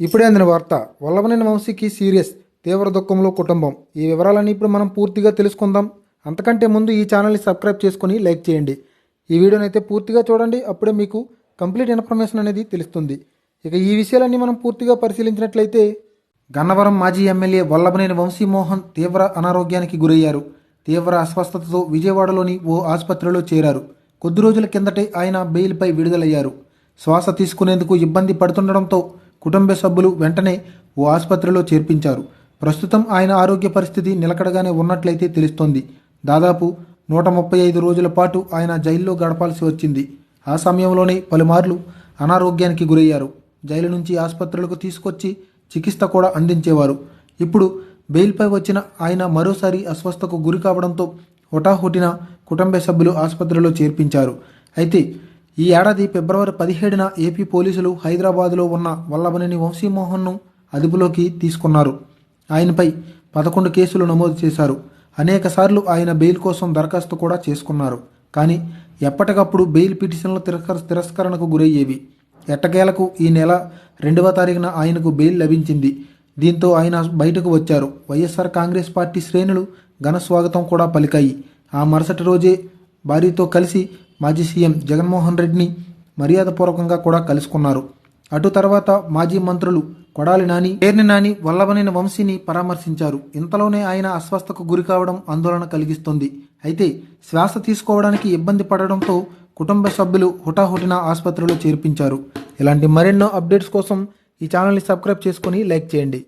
ఇప్పుడే అందిన వార్త వల్లభనేని వంశీకి సీరియస్ తీవ్ర దుఃఖంలో కుటుంబం. ఈ వివరాలన్నీ ఇప్పుడు మనం పూర్తిగా తెలుసుకుందాం. అంతకంటే ముందు ఈ ఛానల్ని సబ్స్క్రైబ్ చేసుకొని లైక్ చేయండి. ఈ వీడియోని అయితే పూర్తిగా చూడండి. అప్పుడే మీకు కంప్లీట్ ఇన్ఫర్మేషన్ అనేది తెలుస్తుంది. ఇక ఈ విషయాలన్నీ మనం పూర్తిగా పరిశీలించినట్లయితే గన్నవరం మాజీ ఎమ్మెల్యే వల్లభనేని వంశీమోహన్ తీవ్ర అనారోగ్యానికి గురయ్యారు. తీవ్ర అస్వస్థతతో విజయవాడలోని ఓ ఆసుపత్రిలో చేరారు. కొద్ది రోజుల కిందటే ఆయన బెయిల్పై విడుదలయ్యారు. శ్వాస తీసుకునేందుకు ఇబ్బంది పడుతుండడంతో కుటుంబ సభ్యులు వెంటనే ఓ ఆసుపత్రిలో చేర్పించారు. ప్రస్తుతం ఆయన ఆరోగ్య పరిస్థితి నిలకడగానే ఉన్నట్లయితే తెలుస్తోంది. దాదాపు నూట ముప్పై ఐదు రోజుల పాటు ఆయన జైల్లో గడపాల్సి వచ్చింది. ఆ సమయంలోనే పలుమార్లు అనారోగ్యానికి గురయ్యారు. జైలు నుంచి ఆసుపత్రులకు తీసుకొచ్చి చికిత్స కూడా అందించేవారు. ఇప్పుడు బెయిల్పై వచ్చిన ఆయన మరోసారి అస్వస్థకు గురి కావడంతో హుటాహుటిన కుటుంబ సభ్యులు ఆసుపత్రిలో చేర్పించారు. అయితే ఈ ఏడాది ఫిబ్రవరి పదిహేడున ఏపీ పోలీసులు హైదరాబాద్లో ఉన్న వల్లభనేని వంశీమోహన్ను అదుపులోకి తీసుకున్నారు. ఆయనపై పదకొండు కేసులు నమోదు చేశారు. అనేకసార్లు ఆయన బెయిల్ కోసం దరఖాస్తు కూడా చేసుకున్నారు. కానీ ఎప్పటికప్పుడు బెయిల్ పిటిషన్లు తిరస్కర తిరస్కరణకు గురయ్యేవి. ఎట్టకేలకు ఈ నెల రెండవ తారీఖున ఆయనకు బెయిల్ లభించింది. దీంతో ఆయన బయటకు వచ్చారు. వైఎస్ఆర్ కాంగ్రెస్ పార్టీ శ్రేణులు ఘన స్వాగతం కూడా పలికాయి. ఆ మరుసటి రోజే భార్యతో కలిసి మాజీ సీఎం జగన్మోహన్ రెడ్డిని మర్యాదపూర్వకంగా కూడా కలుసుకున్నారు. అటు తర్వాత మాజీ మంత్రులు కొడాలి నాని పేర్ని నాని వల్లభనేని వంశీని పరామర్శించారు. ఇంతలోనే ఆయన అస్వస్థకు గురి కావడం ఆందోళన కలిగిస్తుంది. అయితే శ్వాస తీసుకోవడానికి ఇబ్బంది పడడంతో కుటుంబ సభ్యులు హుటాహుటిన ఆసుపత్రిలో చేర్పించారు. ఇలాంటి మరెన్నో అప్డేట్స్ కోసం ఈ ఛానల్ని సబ్స్క్రైబ్ చేసుకొని లైక్ చేయండి.